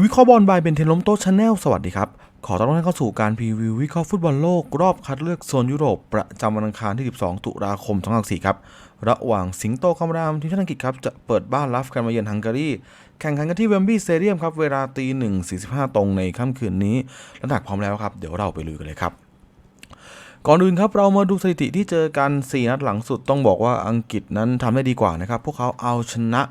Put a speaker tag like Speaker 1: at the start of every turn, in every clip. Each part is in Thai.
Speaker 1: วิเคราะห์บอลบายเบนเทนล้มโต๊ะชาแนลสวัสดีครับ ขอต้อนรับเข้าสู่การพรีวิววิเคราะห์ฟุตบอลโลกรอบคัดเลือกโซนยุโรปประจำวันอังคารที่ 12 ตุลาคม 2024ครับ ระหว่างสิงโตคำรามทีมชาติอังกฤษครับ จะเปิดบ้านรับการมาเยือนฮังการี แข่งขันกันที่เวมบลีย์สเตเดียมครับเวลาตีหนึ่งสี่สิบห้าตรงในค่ำคืนนี้และหากพร้อมแล้วครับเดี๋ยวเราไปลุยกันเลยครับก่อนอื่นครับเรามาดูสถิติที่เจอกัน 4 นัดหลังสุดต้องบอกว่าอังกฤษนั้นทำได้ดีกว่านะครับ พวกเขาเอาชนะ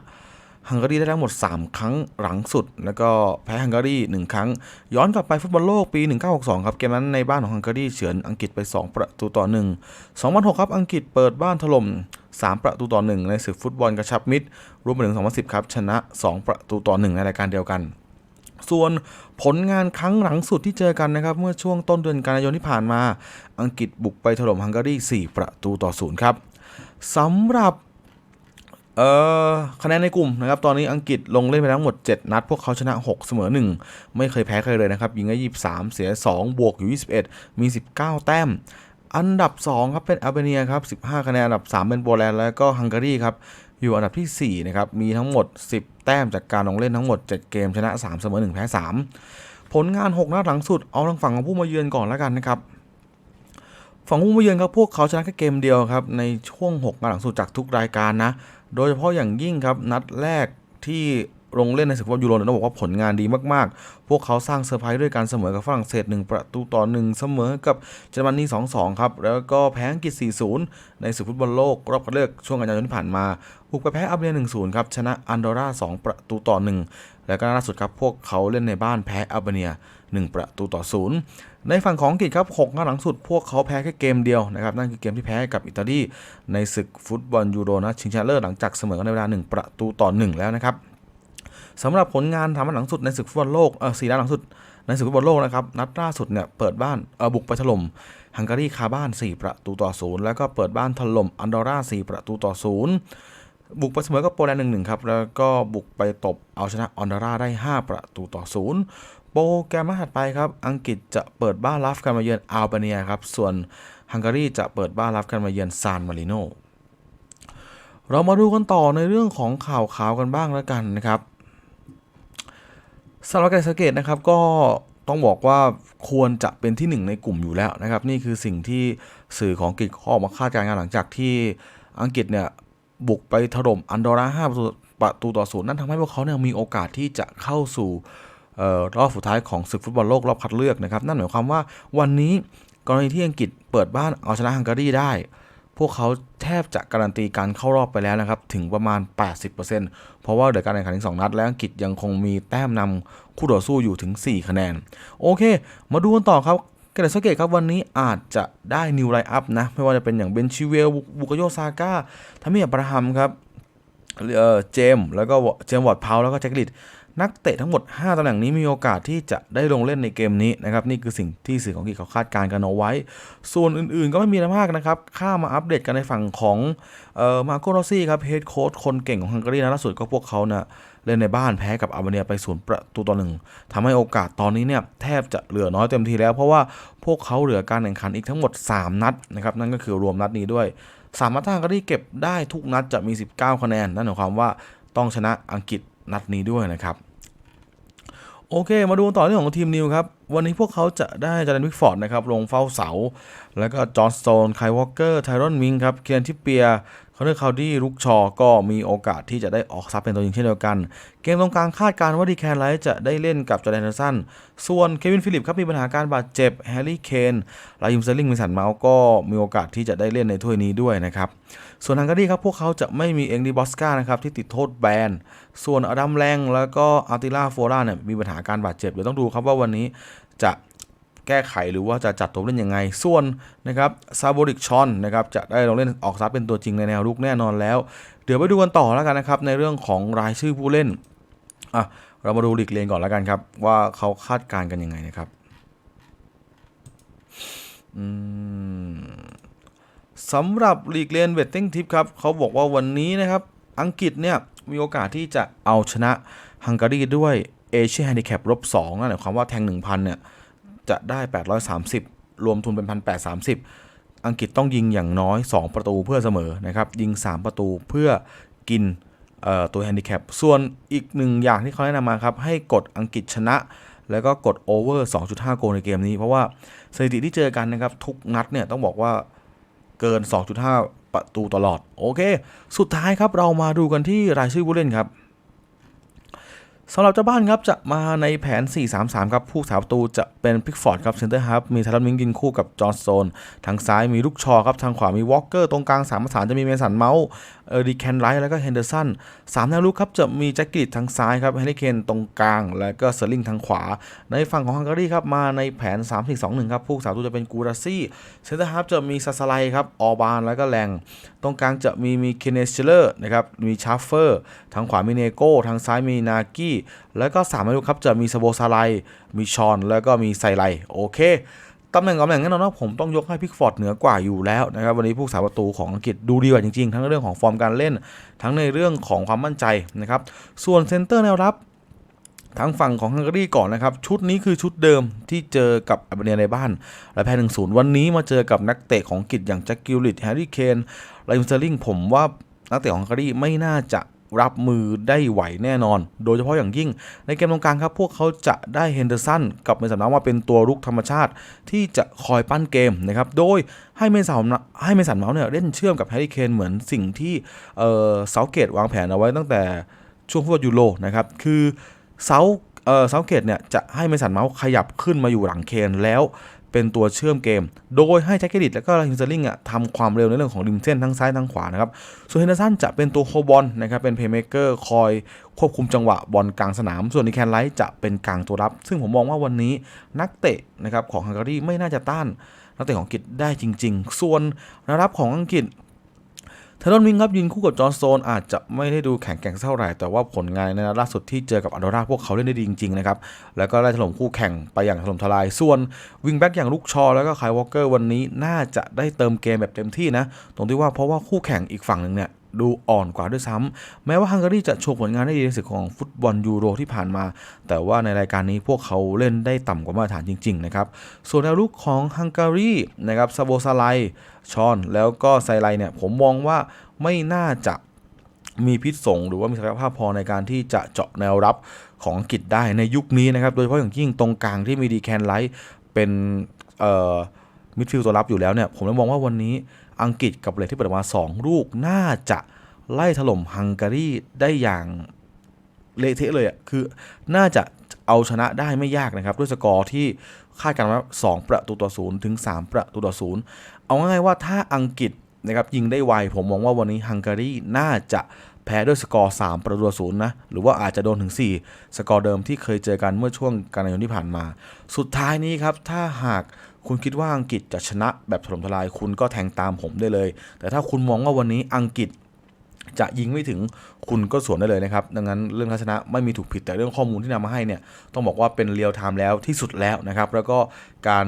Speaker 1: ฮังการีได้ทั้งหมด 3 ครั้งหลังสุด แล้วก็แพ้ฮังการี1ครั้ง ย้อนกลับไปฟุตบอลโลกปี 1962 ครับ เกมนั้นในบ้านของฮังการีเฉือนอังกฤษไป 2 ประตูต่อ 1 2006 ครับ อังกฤษเปิดบ้านถล่ม 3 ประตูต่อ 1 ในศึกฟุตบอลกระชับมิตร รวมไปถึง 2010 ครับ ชนะ 2 ประตูต่อ 1 ในรายการเดียวกันส่วนผลงานครั้งหลังสุดที่เจอกันนะครับ เมื่อช่วงต้นเดือนกันยายนที่ผ่านมา อังกฤษบุกไปถล่มฮังการี 4 ประตูต่อ 0 ครับสำหรับ เอ่อคะแนนในกลุ่มนะครับตอนนี้อังกฤษลงเล่นไปทั้งหมด 7 นัด พวกเขาชนะ 6 เสมอ 1 ไม่เคยแพ้ใครเลยนะครับ ยิงได้23 เสีย 2 บวกอยู่ 21 มี 19 แต้ม อันดับ 2 ครับเป็นอัลเบเนียครับ 15 คะแนน อันดับ 3 เป็นโปแลนด์แล้วก็ฮังการีครับ อยู่อันดับที่ 4 นะครับ มีทั้งหมด 10 แต้มจากการลงเล่นทั้งหมด 7 เกมชนะ 3 เสมอ 1 แพ้ 3 ผลงาน 6 นัดหลังสุดเอาทางฝั่งของผู้มาเยือนก่อนแล้วกันนะครับ ฝั่งผู้มาเยือนครับพวกเขาชนะแค่เกมเดียวครับในช่วง6นัดหลังสุดจากทุกรายการนะ โดยเฉพาะอย่างยิ่งครับนัดแรกที่ ลงเล่นในศึกฟุตบอลยูโรต้องบอกว่าผลงานดีมากๆ พวกเขาสร้างเซอร์ไพรส์ด้วยการเสมอกับฝรั่งเศส 1 ประตูต่อ 1 เสมอกับเยอรมนี2-2 ครับ แล้วก็แพ้อังกฤษ 4-0 ในศึกฟุตบอลโลก รอบคัดเลือกช่วงกันยายนที่ผ่านมาบุกไปแพ้อัลเบเนีย1-0 ครับ ชนะอันดอร่า 2 ประตูต่อ 1 แล้วก็ล่าสุดครับพวกเขาเล่นในบ้านแพ้อัลเบเนีย1 ประตูต่อ 0 ในฝั่งของอังกฤษครับ6นัดหลังสุด พวกเขาแพ้แค่เกมเดียวนะครับ นั่นคือเกมที่แพ้กับอิตาลีในศึกฟุตบอลยูโรนะชิงชนะเลิศหลังจากเสมอในเวลา 1 ประตูต่อ 1 แล้วนะครับ สำหรับผลงานทำนัดหลังสุดในศึกฟุตบอลโลกเออสี่นัดหลังสุดในศึกฟุตบอลโลกนะครับนัดล่าสุดเนี่ยเปิดบ้านเออบุกไปถล่มฮังการีคาบ้าน 4 ประตูต่อ0แล้วก็เปิดบ้านถล่มอันดอร่า 4 ประตูต่อ0บุกไปเสมอกับโปแลนด์หนึ่งครับ แล้วก็บุกไปตบเอาชนะอันดอร่าได้ 5 ประตูต่อ0โปรแกรมถัดไปครับ อังกฤษจะเปิดบ้านรับการมาเยือนอัลเบเนียครับ ส่วนฮังการีจะเปิดบ้านรับการมาเยือนซานมาริโนเรามาดูกันต่อในเรื่องของข่าวข่าวกันบ้างแล้วกันนะครับ สำหรับการสังเกตนะครับก็ต้องบอกว่าควรจะเป็นที่หนึ่งในกลุ่มอยู่แล้วนะครับ นี่คือสิ่งที่สื่อของอังกฤษเขาออกมาคาดการณ์หลังจากที่อังกฤษเนี่ยบุกไปถล่มอันดอร่า5ประตูประตูต่อศูนย์นั่นทำให้พวกเขาเนี่ยมีโอกาสที่จะเข้าสู่รอบสุดท้ายของศึกฟุตบอลโลกรอบคัดเลือกนะครับ นั่นหมายความว่าวันนี้กรณีที่อังกฤษเปิดบ้านเอาชนะฮังการีได้ วกเขาแทบจะการันตีการเข้ารอบไปแล้วนะครับ ถึงประมาณ 80%เพราะว่าเหลือการแข่งขันอีก2นัด และอังกฤษยังคงมีแต้มนำคู่ต่อสู้อยู่ถึง 4 คะแนน โอเค มาดูกันต่อครับเกเรสเกตครับวันนี้อาจจะได้นิวไลอัพนะ ไม่ว่าจะเป็นอย่างเบนชิเวลบุกโยซาก้าทามิอับราฮัมครับเอ่อเจมแล้วก็เจมวอร์ดพาวแล้วก็แจ็คลิด นักเตะทั้งหมด 5ตำแหน่งนี้มีโอกาสที่จะได้ลงเล่นในเกมนี้นะครับนี่คือสิ่งที่สื่อของอังกฤษเขาคาดการณ์กันเอาไว้ ส่วนอื่นๆก็ไม่มีอะไรมากนะครับ ข้ามาอัปเดตกันในฝั่งของเอ่อมาโกโรซี่ครับเฮดโค้ชคนเก่งของฮังการีนะล่าสุดก็พวกเขาเนะเล่นในบ้านแพ้กับอาร์เมเนียไปศูนย์ประตูต่อหนึ่งทำให้โอกาสตอนนี้เนี่ยแทบจะเหลือน้อยเต็มทีแล้ว เพราะว่าพวกเขาเหลือการแข่งขันอีกทั้งหมด 3 นัดนะครับนั่นก็คือรวมนัดนี้ด้วยสามนัดถ้าฮังการีเก็บได้ทุกนัดจะมี 19 คะแนนนั่นหมายความว่าต้องชนะอังกฤษ นัดนี้ด้วยนะครับ โอเค มาดูต่อเรื่องของทีมนิวครับ วันนี้พวกเขาจะได้จารันวิกฟอร์ดนะครับ ลงเฝ้าเสา แล้วก็จอห์นสโตนไคลวอลเกอร์ ไทรอนมิงครับ เคียนทิเปีย คอนเนอร์คาวดี้ลุกชอก็มีโอกาสที่จะได้ออกซับเป็นตัวจริงเช่นเดียวกัน เกมตรงกลางคาดการณ์ว่าดีแคนไลท์จะได้เล่นกับจอร์แดนเดอร์สัน ส่วนเควินฟิลิปครับมีปัญหาการบาดเจ็บแฮร์รี่เคนลายิมเซลลิงมิสันเมาส์ก็มีโอกาสที่จะได้เล่นในถ้วยนี้ด้วยนะครับ ส่วนฮังการีครับพวกเขาจะไม่มีเองดีบอสกานะครับที่ติดโทษแบน ส่วนอดัมแรงแล้วก็อาร์ติล่าโฟราเนี่ยมีปัญหาการบาดเจ็บเดี๋ยวต้องดูครับว่าวันนี้จะ แก้ไขหรือว่าจะจัดตัวเล่นยังไง ส่วนนะครับซาโบริกชอนนะครับจะได้ลงเล่นออกซับเป็นตัวจริงในแนวรุกแน่นอนแล้ว เดี๋ยวไปดูกันต่อแล้วกันนะครับ ในเรื่องของรายชื่อผู้เล่นอะเรามาดูลีกเลนก่อนแล้วกันครับ ว่าเขาคาดการณ์กันยังไงนะครับอืมสำหรับลีกเลียนเวตติ้งทิปครับเขาบอกว่าวันนี้นะครับอังกฤษเนี่ยมีโอกาสที่จะเอาชนะฮังการีด้วยเอเชียแฮนดิแคปลบ2นั่นหมายความว่าแทง 1,000เนี่ย จะได้ 830 รวมทุนเป็น 1,830 อังกฤษต้องยิงอย่างน้อย 2 ประตูเพื่อเสมอนะครับ ยิง 3 ประตูเพื่อกินตัวแฮนดิแคป ส่วนอีกหนึ่งอย่างที่เขาแนะนำมาครับ ให้กดอังกฤษชนะ แล้วก็กดโอเวอร์ 2.5 โกลในเกมนี้ เพราะว่าสถิติที่เจอกันนะครับ ทุกนัดเนี่ยต้องบอกว่าเกิน 2.5 ประตูตลอด โอเค สุดท้ายครับเรามาดูกันที่รายชื่อผู้เล่นครับ สำหรับเจ้าบ้านครับจะมาในแผน 4-3-3 ครับผู้สาประตูจะเป็นพิกฟอร์ดครับเซนเตอร์ฮับมีทารัมมิงกินคู่กับจอร์นสโตนทางซ้ายมีลูกชอครับทางขวามีวอลเกอร์ตรงกลางสามประสานจะมีเมสันเมาส์เออร์ดีแคนไรท์แล้วก็เฮนเดอร์สันสามแนวลุกครับจะมีแจ็คกิลทางซ้ายครับเฮนริเคนตรงกลาง แล้วก็เซอร์ลิงทางขวา ในฝั่งของฮังการีครับมาในแผน 3-4-2-1 ครับผู้สาประตูจะเป็นกูราซี่เซนเตอร์ฮับจะมีซาสไลครับออบานแล้วก็แรงตรงกลางจะมีมีเคนเนสเชลเลอร์นะครับมีชาร์เฟอร์ทางขวามีเนโก้ทางซ้ายมีนากี้แล้วก็สามอายุครับจะมีสโบซาไลมีชอน แล้วก็มีไซไลโอเคตำแหน่งตำแหน่งแน่นอนว่าผมต้องยกให้พิกฟอร์ดเหนือกว่าอยู่แล้วนะครับวันนี้ผู้สาประตูของอังกฤษดูดีกว่าจริงๆ ทั้งเรื่องของฟอร์มการเล่น ทั้งในเรื่องของความมั่นใจนะครับส่วนเซนเตอร์แนวรับทางฝั่งของฮังการีก่อนนะครับ ชุดนี้คือชุดเดิมที่เจอกับอัลเบเนียในบ้าน และแพ้หนึ่งศูนย์วันนี้มาเจอกับนักเตะของอังกฤษอย่างแจ็คกิลลิตแฮร์รี่เคนไลมสเตอร์ลิงผมว่านักเตะของฮังการีไม่น่าจะ รับมือได้ไหวแน่นอน โดยเฉพาะอย่างยิ่ง ในเกมตรงกลางครับ พวกเขาจะได้เฮนเดอร์สันกับเมสันเมาส์มาเป็นตัวรุกธรรมชาติที่จะคอยปั้นเกมนะครับ โดยให้เมสันให้เมสันเมาส์เนี่ยเล่นเชื่อมกับแฮร์รี่เคนเหมือนสิ่งที่เออเซาเกตวางแผนเอาไว้ตั้งแต่ช่วงฟุตบอลยูโรนะครับ คือเซา เออเซาเกตเนี่ยจะให้เมสันเมาส์ขยับขึ้นมาอยู่หลังเคนแล้วเป็นตัวเชื่อมเกม โดยให้แจ็คเกดิตและก็ฮินเซอร์ลิงอะทำความเร็วในเรื่องของริมเส้นทั้งซ้ายทั้งขวานะครับ ส่วนเฮนเดอร์สันจะเป็นตัวโคบอลนะครับ เป็นเพย์เมเกอร์คอยควบคุมจังหวะบอลกลางสนาม ส่วนในแคนไลท์จะเป็นกลางตัวรับ ซึ่งผมมองว่าวันนี้นักเตะนะครับของฮังการีไม่น่าจะต้านนักเตะของอังกฤษได้จริง ๆ ส่วนแนวรับของอังกฤษ เทเลนวิงครับยืนคู่กับจอร์นโซนอาจจะไม่ได้ดูแข็งแกร่งเท่าไหร่ แต่ว่าผลงานในนัดล่าสุดที่เจอกับอันโดราพวกเขาเล่นได้ดีจริงๆนะครับ แล้วก็ได้ถล่มคู่แข่งไปอย่างถล่มทลาย ส่วนวิงแบ็กอย่างลูกชอ แล้วก็ไคลวอลเกอร์วันนี้น่าจะได้เติมเกมแบบเต็มที่นะ ตรงที่ว่าเพราะว่าคู่แข่งอีกฝั่งหนึ่งเนี่ย ดูอ่อนกว่าด้วยซ้ำแม้ว่าฮังการีจะโชว์ผลงานได้ดีในศึกของฟุตบอลยูโรที่ผ่านมา แต่ว่าในรายการนี้พวกเขาเล่นได้ต่ำกว่ามาตรฐานจริง ๆ นะครับ ส่วนแนวลุกของฮังการีนะครับซาโบซาไลชอน แล้วก็ไซไลเนี่ยผมมองว่าไม่น่าจะมีพิษสงหรือว่ามีศักยภาพพอในการที่จะเจาะแนวรับของอังกฤษได้ในยุคนี้นะครับ โดยเฉพาะอย่างยิ่งตรงกลางที่มีดีแคนไลท์เป็นมิดฟิลด์ตัวรับอยู่แล้วเนี่ยผมเลยมองว่าวันนี้ อังกฤษกับเลทที่เปิดมา 2 ลูกน่าจะไล่ถล่มฮังการีได้อย่างเละเทะเลยอะคือน่าจะเอาชนะได้ไม่ยากนะครับ ด้วยสกอร์ที่คาดกันว่า 2 ประตูต่อศูนย์ถึง 3 ประตูต่อศูนย์เอาง่ายๆว่าถ้าอังกฤษนะครับยิงได้ไวผมมองว่าวันนี้ฮังการีน่าจะ แพ้ด้วยสกอร์ 3 ประตูศูนย์นะ หรือว่าอาจจะโดนถึง 4 สกอร์เดิมที่เคยเจอกันเมื่อช่วงกันยายนที่ผ่านมา สุดท้ายนี้ครับ ถ้าหากคุณคิดว่าอังกฤษจะชนะแบบถล่มทลายคุณก็แทงตามผมได้เลย แต่ถ้าคุณมองว่าวันนี้อังกฤษ จะยิงไม่ถึงคุณก็สวนได้เลยนะครับ ดังนั้นเรื่องทัศนะไม่มีถูกผิดแต่เรื่องข้อมูลที่นำมาให้เนี่ยต้องบอกว่าเป็นเรียลไทม์แล้วที่สุดแล้วนะครับ แล้วก็การ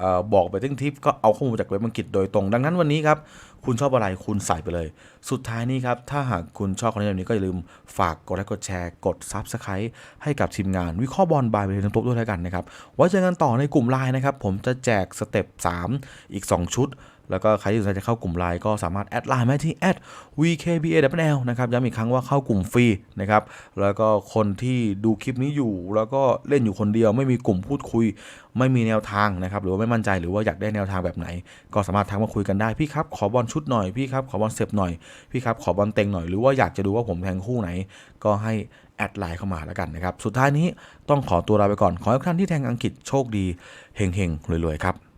Speaker 1: ออบอกไปติ้งทิปก็เอาข้อมูลจากเว็บอังกฤษโดยตรง ดังนั้นวันนี้ครับคุณชอบอะไรคุณใส่ไปเลย สุดท้ายนี้ครับ ถ้าหากคุณชอบคอนเทนต์แบบนี้ก็อย่าลืมฝากกดไลค์กดแชร์ กด Subscribe ให้กับทีมงาน วิเคราะห์บอลบายไปเรียนปุ๊บด้วยแล้วกันนะครับไว้เจอกันต่อในกลุ่มไลน์นะครับผมจะแจกสเต็ป3 อีก 2 ชุด แล้วก็ใครที่สนใจจะเข้ากลุ่มไลน์ก็สามารถแอดไลน์มาที่ @vkba.l นะครับย้ำอีกครั้งว่าเข้ากลุ่มฟรีนะครับ แล้วก็คนที่ดูคลิปนี้อยู่ แล้วก็เล่นอยู่คนเดียว ไม่มีกลุ่มพูดคุย ไม่มีแนวทางนะครับ หรือว่าไม่มั่นใจหรือว่าอยากได้แนวทางแบบไหน ก็สามารถทักมาคุยกันได้พี่ครับขอบอลชุดหน่อยพี่ครับขอบอลเซฟหน่อยพี่ครับขอบอลเต็งหน่อยหรือว่าอยากจะดูว่าผมแทงคู่ไหน ก็ให้แอดไลน์เข้ามาแล้วกันนะครับสุดท้ายนี้ต้องขอตัวลาไปก่อนขอให้ทุกท่านที่แทงอังกฤษโชคดีเฮงๆรวยๆครับ